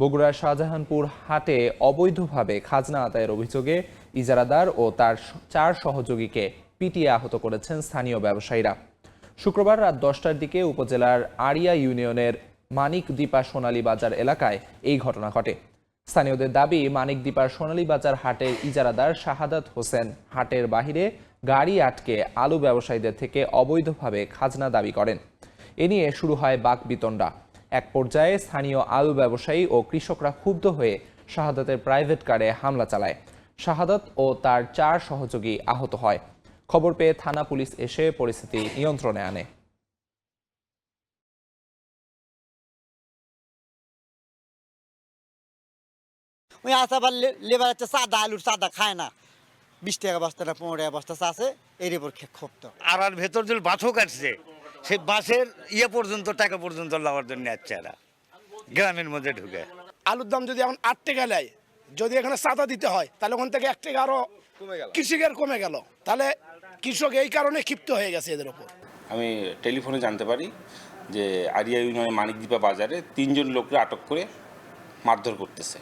বগুড়ার শাহজাহানপুর হাটে অবৈধভাবে খাজনা আদায়ের অভিযোগে ইজারাদার ও তার চার সহযোগীকে পিটিয়ে আহত করেছেন স্থানীয় ব্যবসায়ীরা। শুক্রবার রাত দশটার দিকে উপজেলার আড়িয়া ইউনিয়নের মানিকদ্বীপা সোনালী বাজার এলাকায় এই ঘটনা ঘটে। স্থানীয়দের দাবি মানিকদ্বীপার সোনালী বাজার হাটের ইজারাদার শাহাদাত হোসেন হাটের বাহিরে গাড়ি আটকে আলু ব্যবসায়ীদের থেকে অবৈধভাবে খাজনা দাবি করেন। এ নিয়ে শুরু হয় বাকবিতণ্ডা। এক পর্যায়ে স্থানীয় আলু ব্যবসায়ী ও কৃষকরা ক্ষুব্ধ হয়ে শাহাদাতের প্রাইভেট কারে হামলা চালায়। শাহাদাত ও তার চার সহযোগী আহত হয়। খবর পেয়ে থানা পুলিশ এসে পরিস্থিতি নিয়ন্ত্রণে আনে। ওই আসাবার লেবার হচ্ছে সাদা আলুর সাদা খায় না। বিশ টাকা বস্তা না পনেরো টাকা বস্তা আছে এর উপর ক্ষোভ তো। আর আর ভেতর যে বাঁশও কাটছে সেই বাসের ইয়ে পর্যন্ত টাকা পর্যন্ত লাগার জন্য যাচ্ছে এরা। গ্রামের মধ্যে ঢুকে। আলুর দাম যদি এখন আট টাকা নেয় যদি এখানে সাদা দিতে হয় তাহলে ওখান থেকে এক টাকা আরও কৃষকের কমে গেল। তাহলে কৃষক এই কারণে ক্ষিপ্ত হয়ে গেছে এদের ওপর। আমি টেলিফোনে জানতে পারি যে আরিয়া ইউনিয়নের মানিকদ্বীপা বাজারে তিনজন লোককে আটক করে মারধর করতেছে।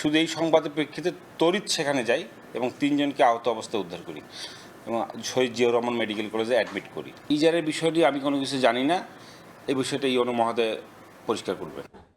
শুধু এই সংবাদের প্রেক্ষিতে তড়িৎ সেখানে যাই এবং তিনজনকে আহত অবস্থায় উদ্ধার করি। এবং শহীদ জিয়াউর রহমান মেডিকেল কলেজে অ্যাডমিট করি। ইজারের বিষয়টি আমি কোনো কিছু জানি না। এই বিষয়টা ইয়নু মহাদে পরিষ্কার করবেন।